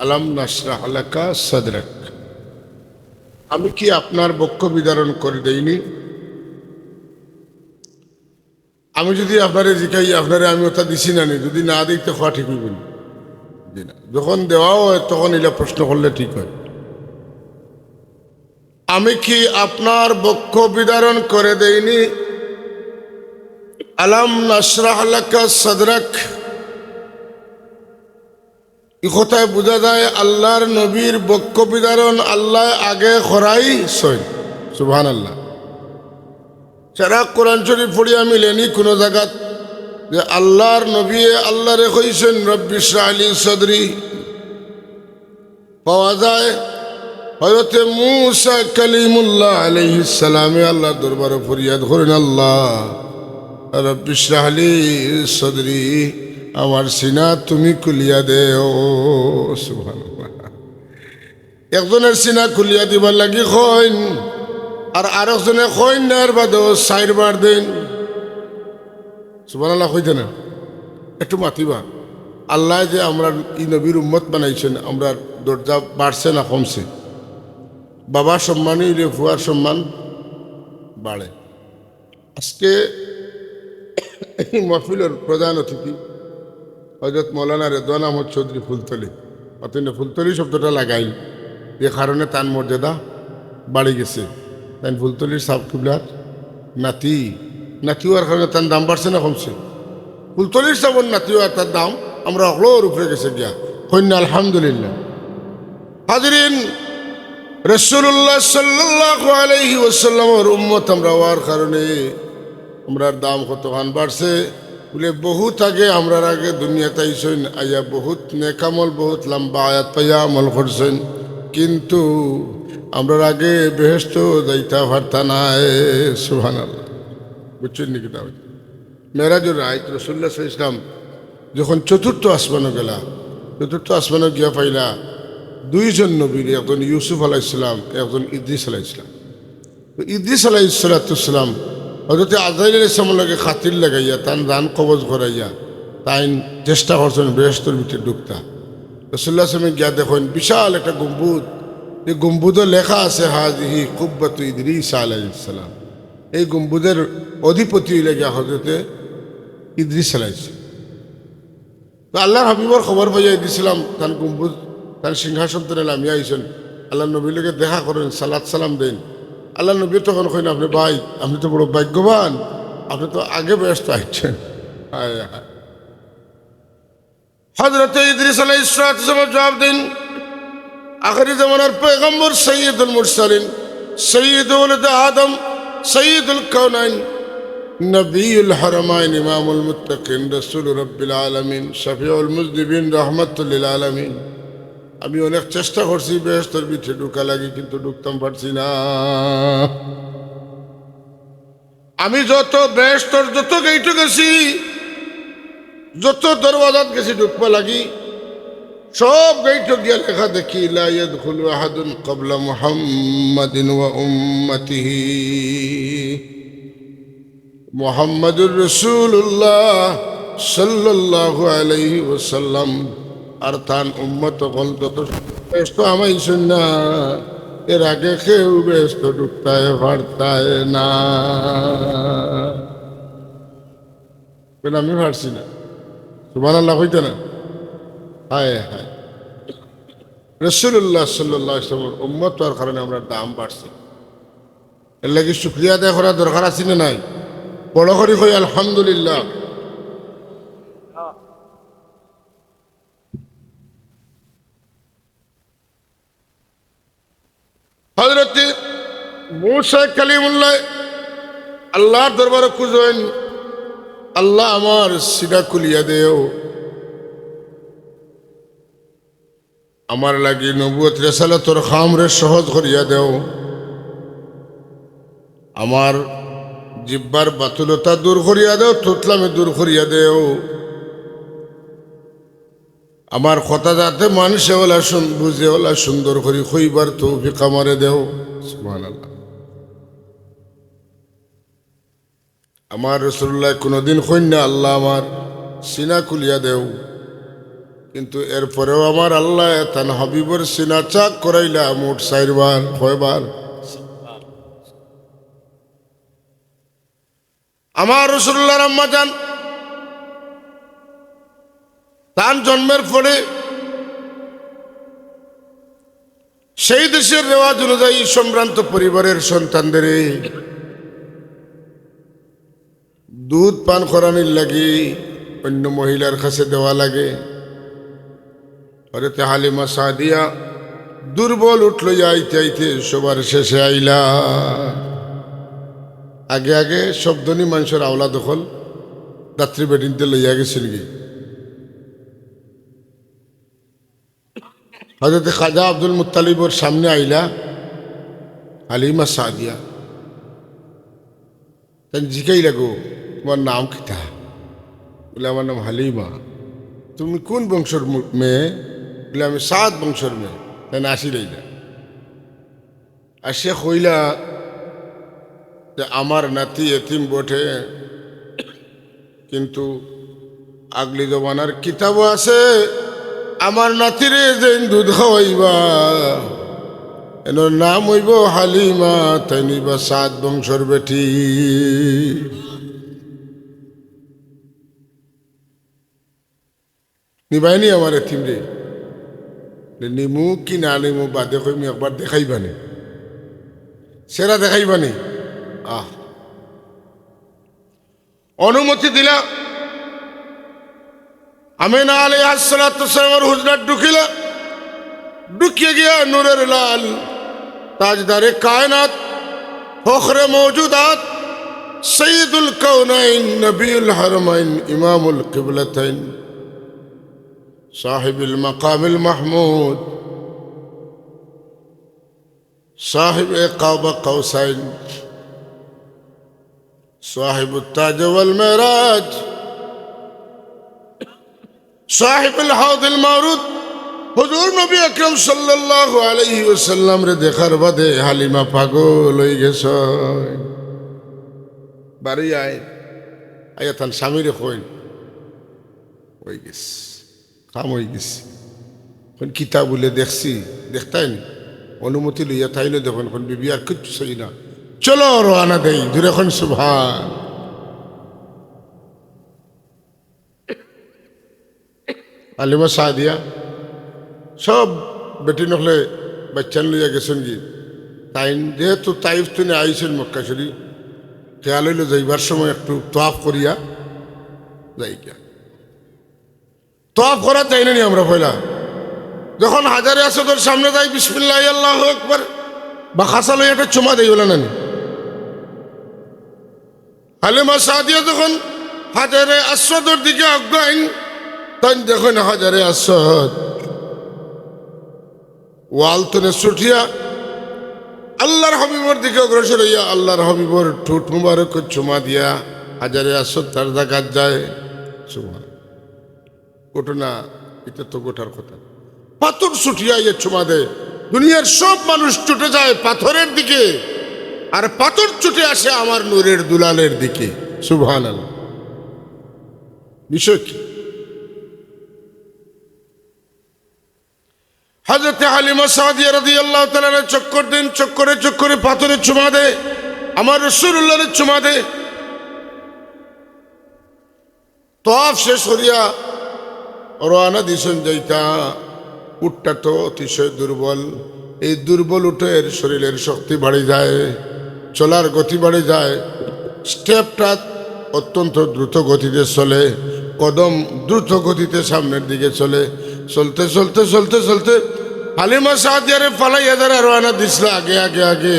আলাম নাসরা আলাকা সদরক। আমি কি আপনার বক্ষ বিদারণ করে দেইনি? আমি যদি আপনারে জিকাই আপনারে আমি ওটা দিছি না নি, যদি না দিই তো খাওয়া ঠিক হইব না। যখন দেওয়াও হয়, তখন এগুলো প্রশ্ন করলে ঠিক হয়। আমি কি আপনার বক্ষ বিদারণ করে দেইনি? আলাম নাসরাহ লাকা সদরক। এই কথায় বোঝা যায় আল্লাহর নবীর বক্ষ বিদারণ আল্লাহ আগে খরাই সই। সুবহান আল্লাহ সারা কোরআন শরীফ পড়িয়া মিলেনি কোনো জায়গাত যে আল্লাহর নবী আল্লাহরে কইছেন রব্বিশ আলী সদরি। পাওয়া যায় হজরতে মুসা কালিমুল্লাহ আলাইহিস সালামে আল্লাহর দরবারে ফরিয়াদ করেন, আল্লাহ রব্বিশ আলী সদরি। আমার সিনা তুমি খুলিয়া দে একজনের সিনা খুলিয়া দিবার লাগি কইন আর আরেকজনে কইন নেয়ার বাদেও চাইর বার দিন। সুবান আল্লাহ না, একটু মাতিবা। আল্লাহ যে আমরা ই নবীর উম্মত বানাইছেন, আমরা দরজা বাড়ছে না কমছে। বাবার সম্মানই রে ফুয়ার সম্মান বাড়ে। আজকে মহফিলের প্রধান অতিথি হজরত মৌলানা রেদওয়ান আহমদ চৌধুরী ফুলতলি। অতন্য ফুলতলি শব্দটা লাগাই যে কারণে তার মর্যাদা বাড়ি গেছে। তাই ফুলতলির সাব কিবলার নাতি নাতি হওয়ার কারণে তার দাম বাড়ছে না, কমছে। ফুলতলির সাবন নাতি হওয়ার তার দাম আমরা অগলোর উপরে গেছে গিয়া। কন্যা আলহামদুলিল্লাহ। হাজরিন রসুল্লাহ সাল্লাহ আলহি ওসাল্লামর উম্মত আমরা হওয়ার কারণে আমরার দাম কতখান বাড়ছে? বলে, বহুত আগে আমরার আগে দুনিয়াতে আইসেন আইয়া বহুত নেকামল বহুত লম্বা আয়াত পাইয়া আমল করছেন। কিন্তু আমরার আগে বেহেস্ত যাইতা ভার্তা নাই সুহান বুঝছেন নাকি তা মেরাজুর রায় রসুল্লাহ ইসলাম যখন চতুর্থ আসমানও গেলা, চতুর্থ আসমানও গিয়া পাইলা, দুইজন নবীর, একজন ইউসুফ আলাহ ইসলাম একজন ইদ্রিস আলাহ ইসলাম ইদ্রিস আলাহ ইসলাতাম হজরত আজরাইল ইসলামকে খাতির লাগাইয়া তার দান কবজ করাইয়া তাই চেষ্টা করছেন বৃহস্পতির ভিতরে ঢুকতা। রসুল্লাহ আসলামে গিয়া দেখেন, বিশাল একটা গম্বুদ এই গম্বুদে লেখা আছে হাজিহি কুব্বাত ইদ্রিস আলাহ ইসলাম এই গম্বুদের অধিপতি হইলে গিয়া হজরতে ইদ্রিস আলাহ ইসলাম তো আল্লাহর হাবিবর খবর পাইয়া দিছিলাম তার গম্বুজ তার সিংহাসন তো নামিয়া আইসেন আল্লাহ নবীর লোকে দেখা করেন সালাদ সালাম দেন। আল্লাহ নবী তখন কইন আপনি ভাই আপনি তো বড় ভাগ্যবান আপনি তো আগে ব্যস্ত আইছেন হজরত ইদ্রিস আলাই ইসরাত জবাব দিন আখরি জমানার পেগম্বর সৈয়দুল মুরসালিন সৈয়দ আদম সৈয়দুল কৌনাইন نبي الحرمين إمام المتقين رسول رب العالمين شفيع المذنبين رحمة للعالمين আমি অনেক চেষ্টা করছি বেহস্তর পিঠে ঢুকা লাগে, কিন্তু ঢুকতাম পারছি না। আমি যত বেহস্তর যত গেইটে গেছি, যত দরওয়াজাত গেছি, ঢুকবা লাগি। সব গেইট গিয়া লেখা দেখি, লা ইয়াদখুলু আহাদুন ক্বাবলা মুহাম্মাদিন ওয়া উম্মাতিহি। মোহাম্মদুর রসুল্লাহ সাল্লাল্লাহু আলাইহি ওয়াসাল্লাম। আর তান উম্মত কল যত ব্যস্ত আমাই না এর আগে কেউ ব্যস্ত ঢুকতায় ভারতায় না। আমি ভারছি না। সুমান আল্লাহ হইতে না? হায় হায়। রসুল্লাহ সাল্লাহ ইসলামের উম্মত হওয়ার কারণে আমরা দাম বাড়ছি। এর লাগি শুক্রিয়া আদায় করার দরকার আছে না নাই? বড় করি কই, আলহামদুলিল্লাহ। হজরত মুসা কালিমুল্লাহ আল্লাহর দরবারে খুঁজেন আল্লাহ আমার সিনা খুলিয়া দেও। আমার লাগি নবুয়ত রেসালতর খামরে সহজ করিয়া দেও। আমার জিব্বার বাতুলতা দূর করিয়া দেও তুতলামে দূর করিয়া দেও। আমার কথা যাতে মানুষে ওলা বুঝে ওলা সুন্দর করি খইবার তৌফিক আমারে দেও। আমার রসুল্লাহ কোনোদিন কন্যা আল্লাহ আমার সিনা খুলিয়া দেও। কিন্তু এরপরেও আমার আল্লাহ তান হাবিবর সিনা চাক করাইলা মোট চারবার কয়বার আমার রসুল্লাহ আম্মা যান তার জন্মের পরে সেই দেশের রেওয়াজ অনুযায়ী সম্ভ্রান্ত পরিবারের সন্তানদের দুধ পান করানির লাগে, অন্য মহিলার কাছে দেওয়া লাগে। হরেতে হালিমা সাদিয়া দুর্বল উঠল, আইতে আইতে সবার শেষে আইলা। আগে আগে শব্দনি মানুষের আওলা দখল, রাত্রি বেটিনতে লইয়া গেছিল কি হজরত খাজা আব্দুল মুতালিবর সামনে আইলা হালিমা সাদিয়া। তাই জিকাই লাগো, তোমার নাম কিতা? বলে, আমার নাম হালিমা। তুমি কোন বংশর মেয়ে? বলে, আমি সাত বংশর মেয়ে। তাই আসি রইলা আর সে কইলা যে, আমার নাতি এতিম বটে, কিন্তু আগলি জমানার কিতাবও আছে। আমার নাতিরে যেন দুধ খাওয়াইবা। এনার নাম হইব হালিমা, তাই নিবা সাত বংশর বেটি। নিবাইনি আমার এতিম রে। নিমু কি না নিমু বাদে কইমি একবার দেখাইবানি সেরা দেখাইবানি আহ। অনুমতি দিলা আমিনা আলী আসসালামের হুজরাত ঢুকিলা ঢুকিয়ে গিয়া নূরের লাল তাজদারে কায়নাত ফখরে মৌজুদাত সঈদুল কৌনাইন নবীল হরমাইন ইমামুল কিবলতাইন صاحب المقام المحمود صاحب قاب قوسين صاحب التاج والمعراج সাহেবুল হাউদুল মারুদ, হজুর নবী আকরম সাল্লাহ আলহি ওসাল্লাম রে দেখার বাদে হালিমা পাগল হয়ে গেছ। বাড়ি আয় আয়া তান স্বামীরে কইন হয়ে গেছ, কাম হয়ে গেছ। এখন কিতা বলে দেখছি, দেখতাই অনুমতি লইয়া তাইলে দেখুন, এখন বিবি আর কিচ্ছু সই না। চলো রানা দেই, দূরে এখন সুভান আলিমা সাদিয়া, সব বেটি নকলে বাচ্চান লইয়া গেছেন গিয়ে তাইন যেহেতু তাইফ তুমি আইছেন মক্কা শরীফ খেয়াল হইল যাইবার সময় একটু তোয়াফ করিয়া যাইকা তোয়াফ করা চাই নি আমরা পয়লা। যখন হাজারে আসাদের সামনে যাই, বিসমিল্লাহ, আল্লাহ একবার বা খাসা লই একটা চুমা দেই বলে নানি। হালিমা সাদিয়া যখন হাজারে আসাদের দিকে অজ্ঞান তখন দেখুন হাজারে আসাদ ওয়াল ছুটিয়া আল্লাহর হবিবর দিকে অগ্রসর হইয়া আল্লাহর হবিবর ঠুট মুবারক চুমা দিয়া হাজারে আসাদ তার দেখাত যায়। চুমা ঘটনা, এটা তো গোটার কথা। পাথর ছুটিয়া ইয়ে চুমা দেয়। দুনিয়ার সব মানুষ ছুটে যায় পাথরের দিকে। আর পাথর ছুটে আসে আমার নূরের দুলালের দিকে। সুবহান বিষয় কি? হাজরতে হালিমা সাদিয়া রাদি আল্লাহ তালার চক্কর দিন, চক্করে চক্করে পাথরে চুমা দে, আমার রসুল্লাহের চুমা দে। তফ শেষ করিয়া রওনা দিছেন যাইতা উটটা তো অতিশয় দুর্বল, এই দুর্বল উটের শরীরের শক্তি বাড়ে যায়, চলার গতি বাড়ে যায়, স্টেপটা অত্যন্ত দ্রুত গতিতে চলে, কদম দ্রুত গতিতে সামনের দিকে চলে, চলতে চলতে চলতে চলতে হালিমা সাহায্যারে ফালাইয়া যারা রওনা দিছিল আগে আগে আগে।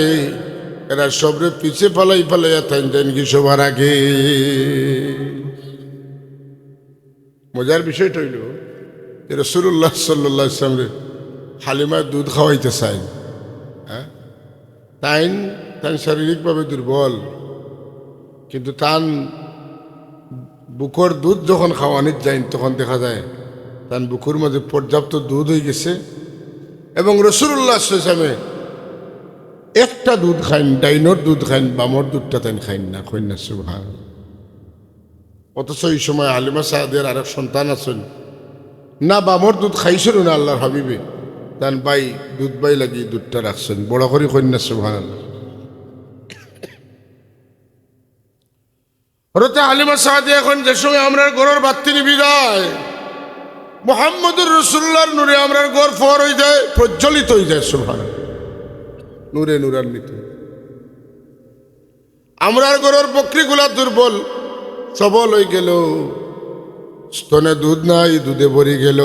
এরা সবরে পিছে ফালাই ফালাইয়া থাইন থাইন কি সবার আগে। মজার বিষয়টা হইল যে রসুল্লাহ সাল্লাহ ইসলামরে হালিমায় দুধ খাওয়াইতে চাই হ্যাঁ? তাইন তাই শারীরিকভাবে দুর্বল, কিন্তু তান বুকর দুধ যখন খাওয়ানির যাইন, তখন দেখা যায় তান বুকুর মাঝে পর্যাপ্ত দুধ হয়ে গেছে। এবং রসুল্লাহ ইসলামে একটা দুধ খাইন, ডাইনোর দুধ খাইন, বামর দুধটা তাই খাইন না না সুভান অথচ এই সময় আলিমা সাহাদের আরেক সন্তান আছেন। না বামর দুধ খাইছিল না আল্লাহর হাবিবে, তান বাই দুধ বাই লাগি দুধটা রাখছেন, বড় করে কন্যা আল্লাহ হরতে হালিমা সাহাদি এখন যে সঙ্গে আমরা গরুর বাত্তি নিবি যায় মোহাম্মদুর রসুল্লার নূরে আমরা গড় ফর হয়ে যায় প্রজ্বলিত হয়ে যায় সুহান নূরে নূরান্বিত আমরার গরুর বকরিগুলা দুর্বল, সবল হয়ে গেল। স্তনে দুধ নাই, দুধে ভরি গেল।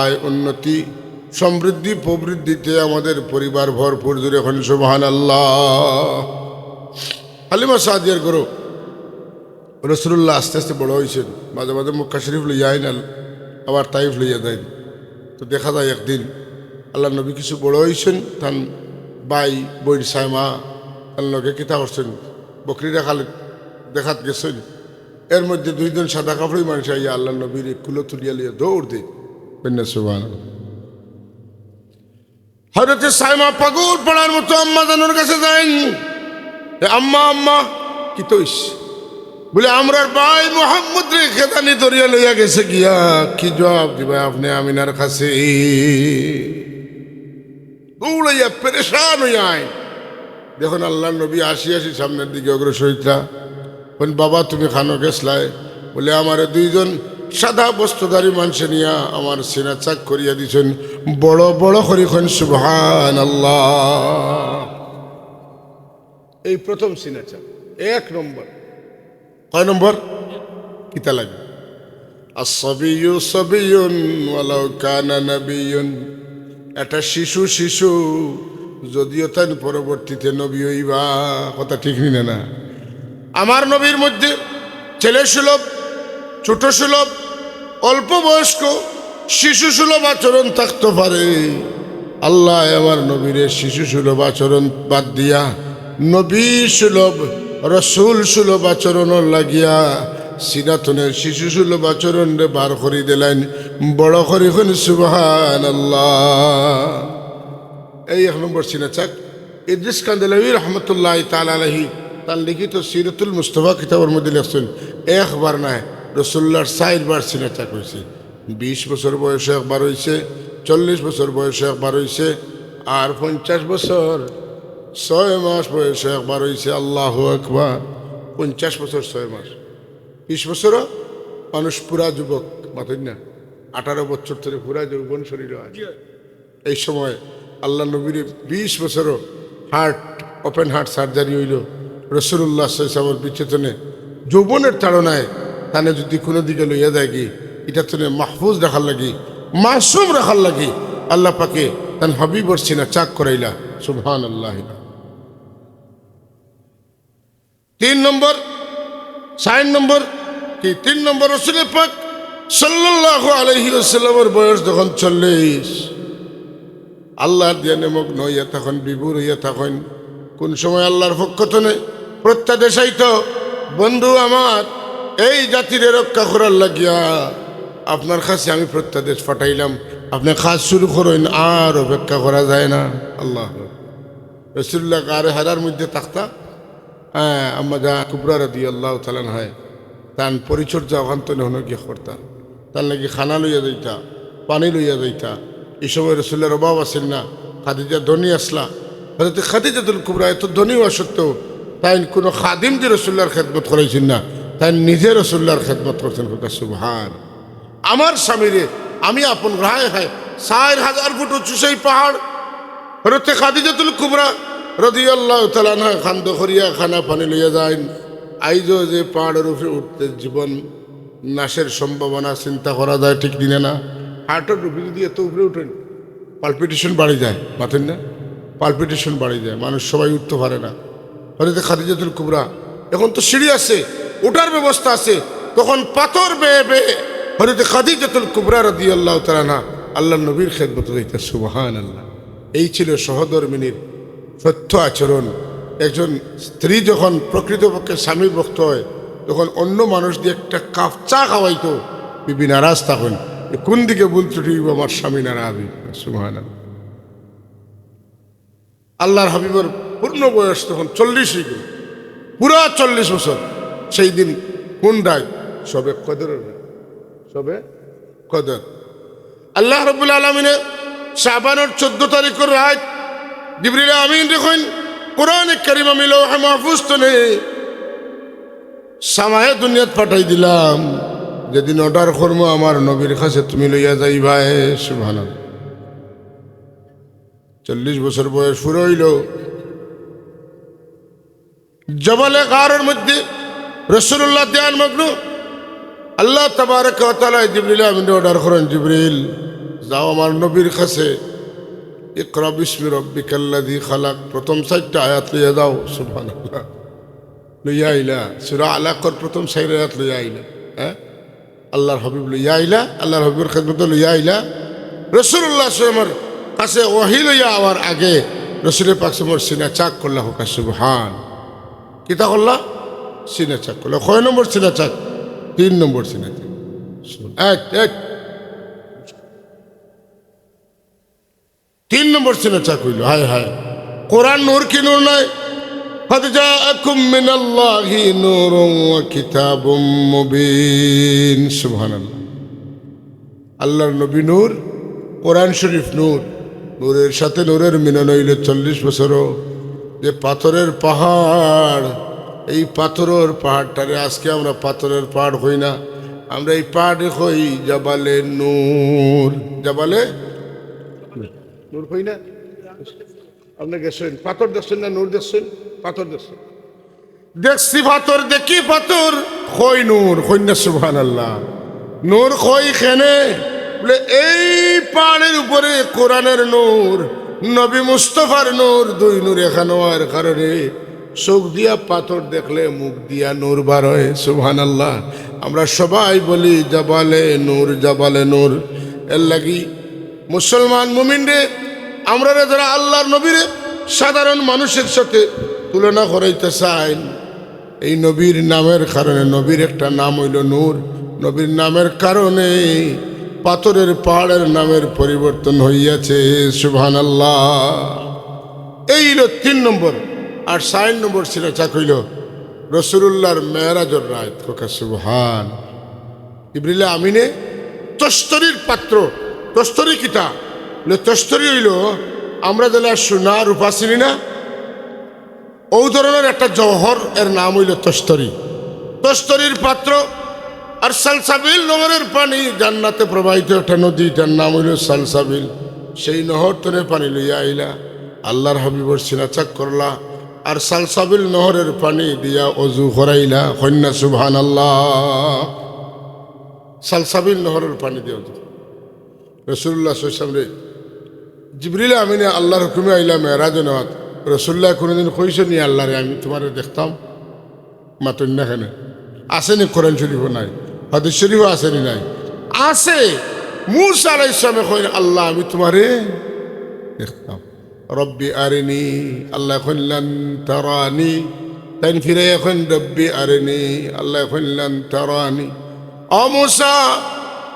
আয় উন্নতি, সমৃদ্ধি, প্রবৃদ্ধিতে আমাদের পরিবার ভরপুর জুড়ে এখন সুবহান আল্লাহ হালিমা সাদিয়ার গরু রসুল্লাহ আস্তে আস্তে বড় হয়েছেন মাঝে মাঝে মক্কা শরীফ লইয়া আইন আবার তাইফ লইয়া দেন তো দেখা যায় একদিন আল্লাহ নবী কিছু বড় হয়েছেন তান বাই বইর সাইমা, তার লগে কিতা করছেন? বকরিরা খালে দেখাত গেছেন। এর মধ্যে দুইজন সাদা কাপড়ই মানুষ আইয়া আল্লাহ নবীর কুলো তুলিয়া লিয়া দৌড় দে সুবান হয়তো সাইমা পাগল পড়ার মতো আম্মা জানোর কাছে যাইন আম্মা আম্মা, কি তৈস? বলে, আমরার ভাই মোহাম্মদ রে, খেদানি দরিয়া লইয়া গেছে গিয়া। কি জবাব দিবা আপনি আমিনার কাছে? দৌড়াইয়া পেরেশান হইয়া দেখুন আল্লাহ নবী আসি আসি সামনের দিকে অগ্রসরিতা বাবা, তুমি খানো গেছলায় বলে, আমার দুইজন সাদা বস্ত্রধারী মানুষ নিয়া আমার সিনা চাক করিয়া দিছেন। বড় বড় হরিখন সুবহান আল্লাহ এই প্রথম সিনা চাক, এক নম্বর। কয় নম্বর? কিতা লাগে আসবিয়ু সবিয়ুন ওয়ালাউ কানা নাবিয়ুন। একটা শিশু শিশু, যদিও তাই পরবর্তীতে নবী হইবা, কথা ঠিক নিনে না। আমার নবীর মধ্যে ছেলে সুলভ, ছোট সুলভ, অল্প বয়স্ক, শিশু সুলভ আচরণ থাকতে পারে। আল্লাহ আমার নবীর শিশু সুলভ আচরণ বাদ দিয়া নবী সুলভ রসুল সুলভ আচরণ লাগিয়া সিনাতনের শিশু সুলভ আচরণ রে বার করি দিলেন। বড় করি খুন সুবহান এই এক নম্বর সিনা চাক। ইদ্রিস কান্দেলাবি রহমতুল্লাহ তাল আলহি তার লিখিত সিরতুল মুস্তফা কিতাবের মধ্যে লেখছেন, একবার নয় রসুল্লার চারবার সিনা চাক হয়েছে বিশ বছর বয়সে একবার হয়েছে চল্লিশ বছর বয়সে একবার হয়েছে আর পঞ্চাশ বছর ছয় মাস বয়সে একবার হয়েছে আল্লাহ একবার পঞ্চাশ বছর ছয় মাস। বিশ বছরও মানুষ পুরা যুবক মাথুন না। আঠারো বছর ধরে পুরা যৌবন শরীর আছে। এই সময় আল্লাহ নবীর বিশ বছরও হার্ট ওপেন হার্ট সার্জারি হইল। রসুল্লাহ সাহেবের বিচেতনে যৌবনের তাড়নায় তানে যদি কোনো দিকে লইয়া যায় কি এটা তনে মাহফুজ রাখার লাগি মাসুম রাখার লাগি। আল্লাহ পাকে তান হাবিবর সিনা চাক করাইলা। সুবহান আল্লাহ তিন নম্বর চার নম্বর, কি তিন নম্বর রসুল পাক সাল্লাহ আলহি আসাল্লামের বয়স যখন চল্লিশ আল্লাহর ধ্যানে মগ্ন হইয়া তখন বিভুর হইয়া তখন কোন সময় আল্লাহর পক্ষতনে প্রত্যাদেশাইত বন্ধু আমার, এই জাতির রক্ষা করার লাগিয়া আপনার কাছে আমি প্রত্যাদেশ পাঠাইলাম। আপনি কাজ শুরু করেন, আর অপেক্ষা করা যায় না। আল্লাহ রসুল্লাহ আর হারার মধ্যে থাকতা? হ্যাঁ যা কুবরা রাদি আল্লাহ তালান হয়, তান পরিচর্যা ওখান তো হন গিয়ে করতাম তার নাকি খানা লইয়া যাইতা, পানি লইয়া যাইতা। এই সময় রসুল্লার অভাব আসেন না খাদিজা ধনী আসলা। হয়তো খাদিজাতুল কুবরা এত ধনী হওয়া সত্ত্বেও তাই কোনো খাদিম যে রসুল্লার খেদমত করাইছেন না তাই নিজে রসুল্লার খেদমত করছেন। কথা সুভান আমার স্বামীরে আমি আপন গ্রাহে খাই চার হাজার ফুট উঁচু সেই পাহাড়। হরতে খাদিজাতুল কুবরা রদি আল্লাহ তালানা খান্দ করিয়া খানা পানি লইয়া যায় আইজও যে পাহাড়ের উপরে উঠতে জীবন নাশের সম্ভাবনা চিন্তা করা যায়, ঠিক দিনে না? হার্টের রুপি যদি এত উপরে উঠেন। পালপিটেশন বাড়ি যায় মাথেন না? পালপিটেশন বাড়ি যায়, মানুষ সবাই উঠতে পারে না। হরিতে খাদিজাতুল কুবরা, এখন তো সিঁড়ি আছে ওঠার ব্যবস্থা আছে, তখন পাথর বেয়ে বেয়ে হরিতে খাদিজাতুল কুবরা রদি আল্লাহ তালানা আল্লাহ নবীর খেদমত দিতে সুবাহান আল্লাহ এই ছিল সহধর্মিনীর সত্য আচরণ। একজন স্ত্রী যখন প্রকৃতপক্ষে স্বামী ভক্ত হয়, তখন অন্য মানুষ দিয়ে একটা কাপ চা খাওয়াইতো, বিবি নারাজ তখন কোন দিকে ভুল ত্রুটি আমার স্বামী নারাজ সুহান আল্লাহর হাবিবর পূর্ণ বয়স তখন চল্লিশ হয়ে পুরা চল্লিশ বছর। সেই দিন কোন রায় সবে কদরের রায় সবে কদর। আল্লাহ রবুল আলমিনে শাবানোর চোদ্দ তারিখের রাত জিবরিল আমিন দেখুন, কোরআন করিম আমি লৌহা মাহফুজ তো নেই। সামায়ে দুনিয়াত পাঠাই দিলাম। যেদিন অর্ডার করব, আমার নবীর কাছে তুমি লইয়া যাই ভাই সুভান চল্লিশ বছর বয়স পুরো হইল। জবালে গারের মধ্যে রসুল্লাহ দেয়ান মগ্ন। আল্লাহ তাবারক জিবরিল আমিন অর্ডার করেন, জিবরিল, যাও আমার নবীর কাছে। ইকরা বিসমি রব্বিকাল্লাযী খালাক। প্রথম সাইডটা আয়াত লইয়া যাও, সুবহানাল্লাহ। লইয়া আইলা, সূরা আলাকর প্রথম সাইড আয়াত লইয়া আইলা হ্যাঁ? আল্লাহর হাবিব লইয়া আইলা, আল্লাহর হাবিবের খেদমত লইয়া আইলা। রসুল্লাহ সাল্লামের কাছে ওহি লইয়া আওয়ার আগে রসুলের পাশে মোর সিনা চাক করলা, হোক সুবহান। কিতা করলা? সিনা চাক করলা। কয় নম্বর সিনা চাক? তিন নম্বর সিনা চাক। এক এক। তিন নম্বর সিনা চাক হইল হায় হায় কোরআন নূর কি নূর নাই قد جاءكم من الله نور وكتاب مبين سبحان الله আল্লাহর নবী নূর কোরআন শরীফ নূর নূরের সাথে নূরের মিলন হইলে চল্লিশ বছরও যে পাথরের পাহাড় এই পাথরের পাহাড়টারে আজকে আমরা পাথরের পাহাড় হই না আমরা এই পাহাড়ে হই জাবালে নূর জাবালে নূর হই না। আপনি গেছেন, পাথর দেখছেন না, নূর দেখছেন? পাথর দেখছেন। দেখছি পাথর, দেখি পাথর। খই নূর কন্যা সুবহান আল্লাহ নূর খই খেনে? বলে, এই পাহাড়ের উপরে কোরআনের নূর, নবী মুস্তফার নূর, দুই নূর এখানে হওয়ার কারণে চোখ দিয়া পাথর দেখলে মুখ দিয়া নূর বার হয় সুবহান আল্লাহ আমরা সবাই বলি, জাবালে নূর জাবালে নূর। এর লাগি মুসলমান মুমিন রে আমরা যারা আল্লাহর নবীরে সাধারণ মানুষের সাথে তুলনা করাইতে চাই, এই নবীর নামের কারণে, নবীর একটা নাম হইল নূর। নবীর নামের কারণে পাথরের পাহাড়ের নামের পরিবর্তন হইয়াছে সুবহান আল্লাহ এই হইল তিন নম্বর, আর সাইন নম্বর ছিল চা কইল রসুল্লাহর মেয়েরাজর রায়। খোকা, সুবহান। ইবরিল্লা আমিনে তস্তরির পাত্র, তস্তরি কিতা তস্তরি হইল, আমরা যেন সোনা রূপা চিনি না। ও ধরনের একটা জহর এর নাম হইল তস্তরী। তস্তরীর পাত্র আর সালসাবিল নহরের পানি জান্নাতে প্রবাহিত একটা নদী, যার নাম হইল সালসাবিল। সেই নহর তরে পানি লইয়া আইলা, আল্লাহর হাবিবর সিনাচাক করলা, আর সালসাবিল নহরের পানি দিয়া অজু হরাইলা কন্যা সুবহান আল্লাহ সালসাবিল নহরের পানি দিয়ে রসুল্লাহ সামনে জিবরিল আমিনে, আল্লাহর হুকুমে আইলা মেয়েরাজ রসুল্লাহ কোনোদিন কইছে নি, আল্লাহরে আমি তোমার দেখতাম। মাতন না কেন? আসেনি কোরআন শরীফ নাই, হাদিস শরীফ আসেনি নাই। আছে। মুসা আলাই ইসলামে কইন আল্লাহ, আমি তোমারে দেখতাম। রব্বি আরেনি, আল্লাহ কইলান তারানি। তাই ফিরে এখন, রব্বি আরেনি, আল্লাহ কইলান তারানি। অ মুসা,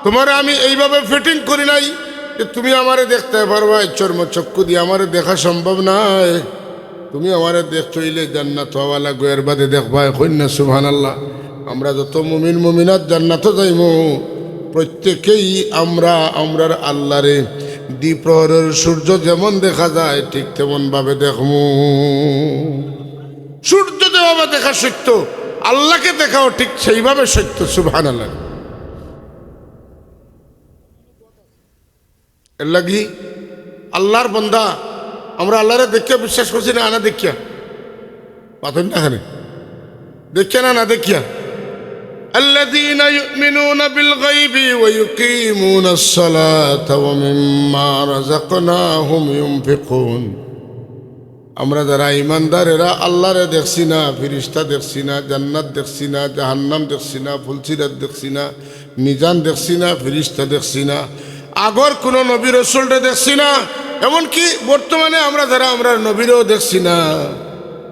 তোমার আমি এইভাবে ফিটিং করি নাই। তুমি আমারে দেখতে পারবা চর্ম চক্ষু দিয়ে আমারে দেখা সম্ভব নাই। তুমি আমারে দেখতে হইলে জান্নাত হওয়ালা গোয়ের বাদে দেখবা কন্যা সুবহান আল্লাহ আমরা যত মুমিন, মুমিনাত জান্নাত যাইমু। প্রত্যেকেই আমরা, আমরার আল্লাহরে দ্বিপ্রহরের সূর্য যেমন দেখা যায়, ঠিক তেমন ভাবে দেখমু। সূর্য যেভাবে দেখা সত্য, আল্লাহকে দেখাও ঠিক সেইভাবে সত্য সুবহান আল্লাহ এর লাগি আল্লাহর বন্দা, আমরা আল্লাহরে দেখিয়া বিশ্বাস করছি না আনা দেখিয়া। পাথর না খানে দেখিয়া না না দেখিয়া। الذين يؤمنون بالغيب ويقيمون الصلاة ومما رزقناهم ينفقون আমরা যারা ইমানদার এরা আল্লাহরে দেখছি না ফিরিস্তা দেখছি না, জান্নাত দেখছি না, জাহান্নাম দেখছি না ফুলসিরাত দেখছি না, মিজান দেখছি না ফিরিস্তা দেখছি না। আগর কোনো নবী রসুলটা দেখছি না। এমনকি বর্তমানে আমরা যারা, আমরা নবীরও দেখছি না।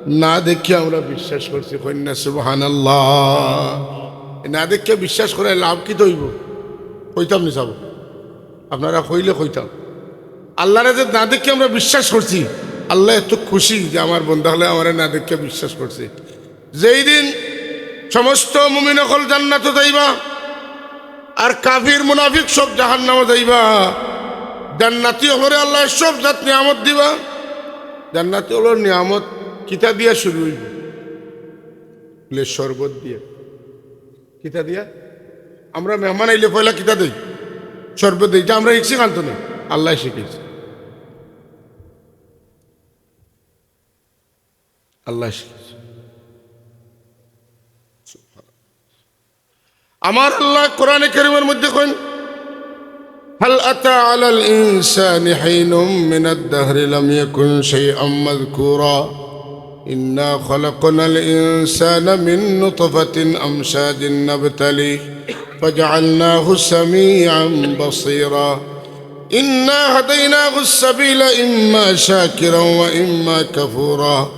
না দেখে আমরা বিশ্বাস করছি, কন্যা সুবহান না দেখে বিশ্বাস করে লাভ কি তৈব? কইতাম নি চাব আপনারা কইলে কইতাম। আল্লাহরে যে না দেখে আমরা বিশ্বাস করছি, আল্লাহ এত খুশি যে আমার বন্ধা হলে আমার না দেখে বিশ্বাস করছে। যেই দিন সমস্ত মুমিনকল জান্নাত যাইবা আর কাফির, মুনাফিক সব জাহান নামে যাইবা। জান্নাতি হলরে আল্লাহ সব জাত নিয়ামত দিবা। জান্নাতি হলোর নিয়ামত কিতা দিয়া শুরু হইব? বলে শরবত দিয়া। কিতা দিয়া? আমরা মেহমান আইলে পয়লা কিতা দেই? শরবত দেই। এটা আমরা শিখছি কান্ত না আল্লাহ শিখেছি আল্লাহ শিখেছে আমার আল্লাহ কোরআনে কারিমের মধ্যে কইন هل أتى على الإنسان حين من الدهر لم يكن شيئا مذكورا إنا خلقنا الإنسان من نطفة أمشاج نبتليه فجعلناه سميعا بصيرا إنا هديناه السبيل إما شاكرا وإما كفورا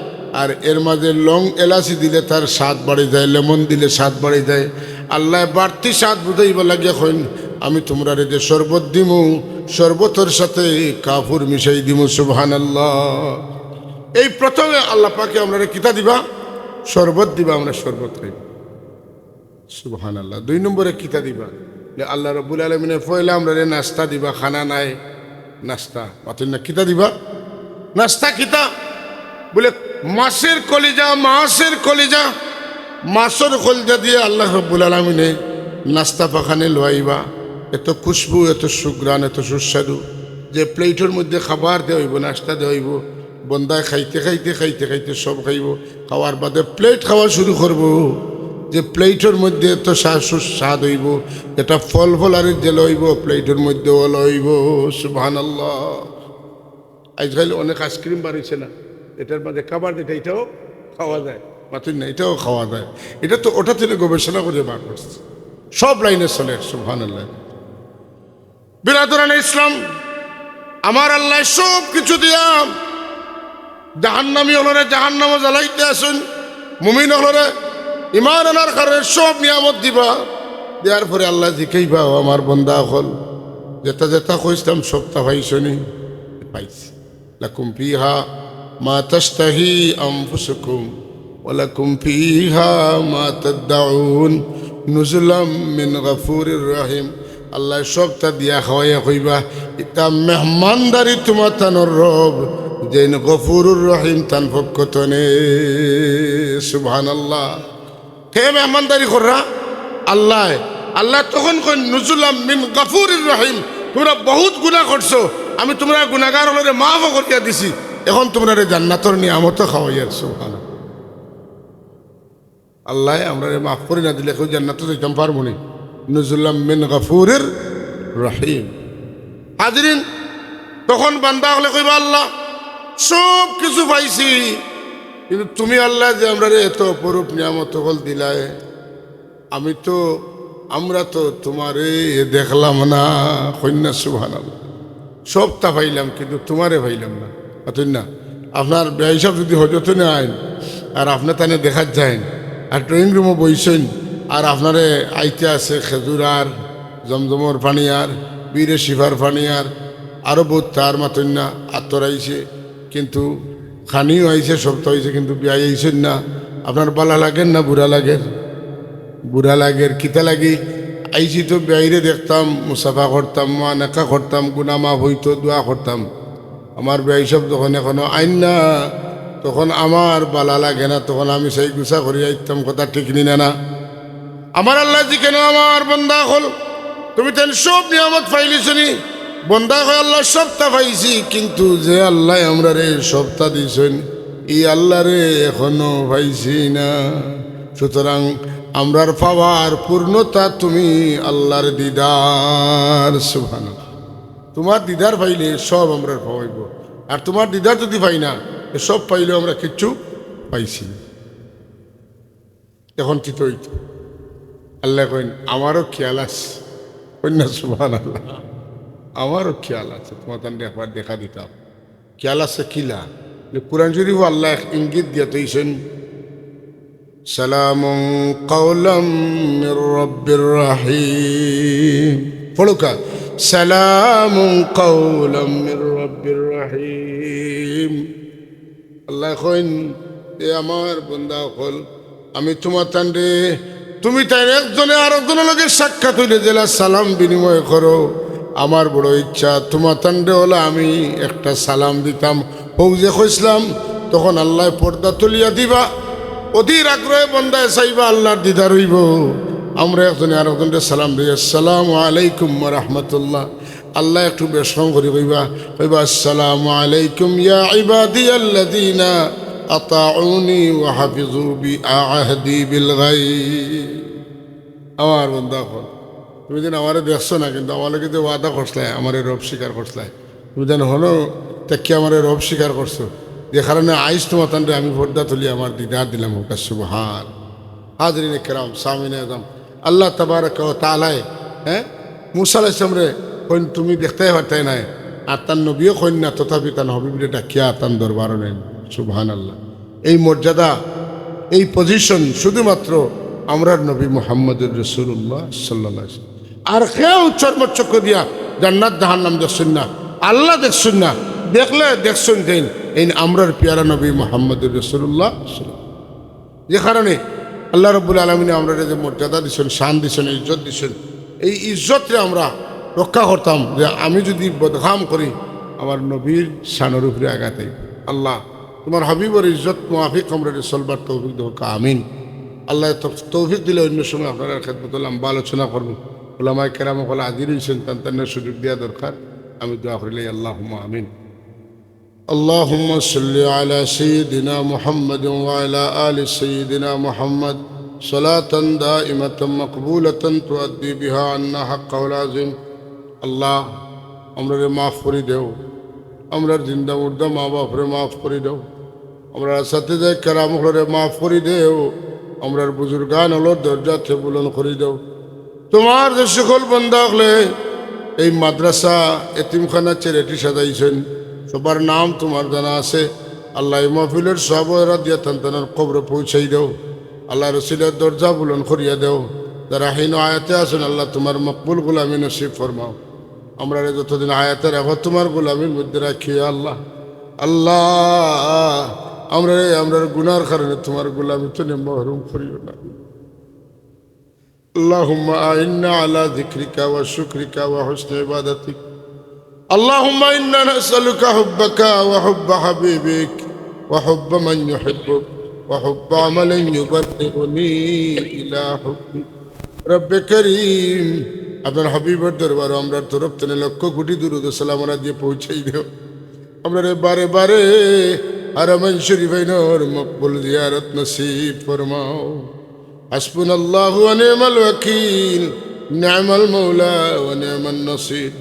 আর এর মাঝে লং এলাচি দিলে তার স্বাদ বাড়ি যায়, লেমন দিলে স্বাদ বাড়ি যায়। আল্লাহ বাড়তি স্বাদ বুঝাইবা লাগিয়া হইন আমি তোমরা রে যে শরবত দিমু, শরবতর সাথে কাফুর মিশাই দিমু সুবহান আল্লাহ এই প্রথমে আল্লাহ পাকে আমরা কিতা দিবা? শরবত দিবা, আমরা শরবত খাইব। সুবহান আল্লাহ দুই নম্বরে কিতা দিবা? আল্লাহ রব্বুল আলমিনে ফয়লা আমরা রে নাস্তা দিবা, খানা নাই, নাস্তা। মাতিন না, কিতা দিবা? নাস্তা কিতা? বলে মাছের কলিজা মাছের কলিজা। মাছের কলিজা দিয়ে আল্লাহ রব্বুল আলমিনে নাস্তা পাখানে লোয়াইবা। এত খুশবু, এত সুগ্রান, এত সুস্বাদু। যে প্লেটের মধ্যে খাবার দেওয়া হইব, নাস্তা দেওয়া হইব বন্দায় খাইতে খাইতে খাইতে খাইতে সব খাইব। খাওয়ার বাদে প্লেট খাওয়া শুরু করব। যে প্লেটের মধ্যে এত সুস্বাদ হইব, এটা ফল ফল আর যে লইব প্লেটের মধ্যে ওল হইব। সুবহান আল্লাহ আজকাল অনেক আইসক্রিম বাড়িছে না। এটার মাঝে খাবার যেটা এটাও খাওয়া যায়। মাতুন না, এটাও খাওয়া যায়। এটা তো, ওটা থেকে গবেষণা করে বার করছে। সব লাইনে চলে সুবহান আল্লাহ ইসলাম, আমার আল্লাহ সব কিছু দিয়া জাহান্নামি হলরে জাহান্নামও জ্বালাইতে আসুন, মুমিন হলরে ইমান আনার কারণে সব নিয়ামত দিবা। দেওয়ার পরে আল্লাহ জিকেইবা আমার বন্দা হল যেটা যেটা কইছিলাম সবটা পাইছনি, পাইছি। লাকুম ফিহা মা তাস্তাহি আনফুসুকুম ওয়ালাকুম ফিহা মা তাদউন নুজুলাম মিন গফুরির রহিম। আল্লাহ সবটা দিয়া খাওয়াইয়া কইবা, ইতা মেহমানদারি তোমার তানোর রব, যেন গফুরুর রহিম তান পক্ষতনে সুবহান আল্লাহ কে মেহমানদারি কররা আল্লাহ আল্লাহ তখন কই নুজুলাম মিন গফুরির রহিম, তোমরা বহুত গুনাহ করছ, আমি তোমরা গুনাহগার হলে মাফ করিয়া দিছি। এখন তোমরা জান্নাতর নিয়ামত খাওয়াইয়ার সুবহান আল্লাহ আমরা মাফ করে না দিলে জান্নাত যেতাম পারব নি। নজুল্লাম মিন গফুরের রহিম। হাজরিন, তখন বান্দা হলে কইবা, আল্লাহ, সব কিছু পাইছি, কিন্তু তুমি আল্লাহ যে আমরা এত অপরূপ নিয়ামত হল দিলায় আমি তো, আমরা তো তোমারে দেখলাম না কন্যা সুহান সবটা পাইলাম, কিন্তু তোমারে পাইলাম না। অতই না। আপনার ব্যয়সব যদি হজতে নেয় আর আপনার তানে দেখার যায় আর ড্রয়িং রুমও বইছেন, আর আপনারে আইতে আছে খেজুর আর জমজমর পানি আর বীরে শিভার পানি আর আরও বহুত তার মাতন না, আত্মর আইছে, কিন্তু খানিও আইছে তো আইছে, কিন্তু বিয়াই আইছেন না। আপনার বালা লাগেন না, বুড়া লাগের? বুড়া লাগের, কিতা লাগি? আইছি তো বাইরে দেখতাম মুসাফা করতাম, মা নেকা করতাম গুনামা হইতো, দোয়া করতাম। আমার ব্যয় সব যখন এখনও আইন না। তখন আমার বালা লাগে না, তখন আমি সেই গুছা করি আইতাম কথা ঠিক নি না আমার আল্লাহ জি কেন আমার বন্দা হল? তুমি তেন সব নিয়ামত পাইলিছনি বন্দা হয় আল্লাহ সবটা পাইছি, কিন্তু যে আল্লাহ আমরা রে সবটা দিছেন এই আল্লাহ রে এখনও পাইছি না। সুতরাং আমরার পাওয়ার পূর্ণতা তুমি আল্লাহর দিদার সুভান তোমার দিদার পাইলে সব আমরা পাইব। আর তোমার দিদার যদি পাই না সব পাইলেও আমরা কিচ্ছু পাইছি এখন কি তো আল্লাহ কইন, আমারও খেয়াল আছে। কন্যা সুহান আল্লাহ আমারও খেয়াল আছে। তোমার তান্ডে একবার দেখা দিতাম। খেয়াল আছে কিলা কোরআন শরীফ আল্লাহ ইঙ্গিত দিয়ে তৈছেন সালাম কৌলম রব্বির রাহিম। পড়ুকা সালাম কৌলম রব্বির রাহিম। আল্লাহ কইন, এ আমার বন্দা হল আমি তোমার তান্ডে, তুমি তাই একজনে আর একজনের লগে সাক্ষাৎ হইলে জেলা সালাম বিনিময় করো। আমার বড় ইচ্ছা, তোমার তান্ডে হলে আমি একটা সালাম দিতাম। ফৌজে কইসলাম, তখন আল্লাহ পর্দা তুলিয়া দিবা, অধীর আগ্রহে বন্দায় চাইবা, আল্লাহর দিদার হইব। আমরা একজনে আর একজনকে সালাম দিই, আসসালামু আলাইকুম রহমতুল্লাহ। আল্লাহ একটু বেশম করি, কইবা কইবা, আসসালামু আলাইকুম ইয়া ইবাদিয়াল্লাযীনা আতাউনি ওয়া হাফিজু বি আহদি বিল আমার বন্ধা হল তুমি যেন আমারে দেখছ না, কিন্তু আমার কিন্তু ওয়াদা করছলাই আমার রব স্বীকার করছলাই তুমি যেন হলো তাকে আমার রব স্বীকার করছ। যে কারণে আইস তোমার আমি ভোটদা তুলি, আমার দিদার দিলাম হোক সুবহান। হাজরিন কেরাম, সামিন আজম আল্লাহ তবারক তালায় হ্যাঁ মুসাল ইসলামরে কইন তুমি দেখতে পারতে নাই। আর তার নবীও কইন না, তথাপি তার হবিবরে ডাকিয়া তার দরবার নেন। সুবহান আল্লাহ এই মর্যাদা, এই পজিশন শুধুমাত্র আমরার নবী মোহাম্মদুর রসুল্লাহ সাল্লাহ আর কেউ চর্মচক্র দিয়া জান্নাত জাহান্নাম দেখছেন না, আল্লাহ দেখছেন না, দেখলে দেখছেন দেন এই আমরার পিয়ারা নবী মোহাম্মদুর রসুল্লাহ যে কারণে আল্লাহ রব্বুল আলমিনে আমরা যে মর্যাদা দিচ্ছেন শান দিচ্ছেন ইজ্জত দিচ্ছেন এই ইজ্জতরে আমরা রক্ষা করতাম যে আমি যদি বদঘাম করি, আমার নবীর শানের উপরে আল্লাহ, তোমার হাবিবর ইজ্জত মাফিক আমরা চলবার তৌফিক দেবো, আমিন। আল্লাহ তৌফিক দিলে অন্য সময় আপনারা খেদমত লম্বা আলোচনা করব। ওলামাই কেরাম হলে হাজির হয়েছেন তান্তানের সুযোগ দেওয়া দরকার। আমি দোয়া করিলে আল্লাহ আমিন। اللهم صل على سيدنا محمد وعلى آل سيدنا محمد صلاة دائمة مقبولة تؤدي بها عنا حقه العظيم الله আমরা মাফ করে দেও আমরা জিন্দা মুর্দা মা বাপরে মাফ করে দেও আমরা সাথে যাই কেরাম হলে মাফ করে দেও আমরার বুজুর্গান হলো দরজা বুলন করে দেও তোমার যে সকল বন্ধা হলে এই মাদ্রাসা এতিমখানা ছেলেটি সাজাইছেন সবার নাম তোমার জানা আছে আল্লাহ এই মহফিলের সব এরা দিয়া তান্তানার কবরে পৌঁছাই দেও আল্লাহ রসিলের দরজা বুলন করিয়া দেও যারা হীন আয়াতে আছেন আল্লাহ তোমার মকবুল গুলামি নসিব ফরমাও আমরা রে যতদিন আয়াতের এখন তোমার গোলামির মধ্যে রাখি আল্লাহ আল্লাহ আমরা রে আমরা গুনার কারণে তোমার গোলামি তো মহরুম করিও না اللهم أعنا على ذكرك وشكرك وحسن عبادتك اللهم إنا نسألك حبك وحب حبيبك وحب من يحبك وحب عمل يبلغني إلى حبك رب كريم আপনার হাবিবের দরবার আমরা তরফ থেকে লক্ষ কোটি দুরুদ সালাম ওরা দিয়ে পৌঁছাই দেও আমরা রে বারে বারে হারামান শরীফাইনর মকবুল জিয়ারত নসিব ফরমাও حسبنا الله ونعم الوكيل نعم المولى ونعم النصير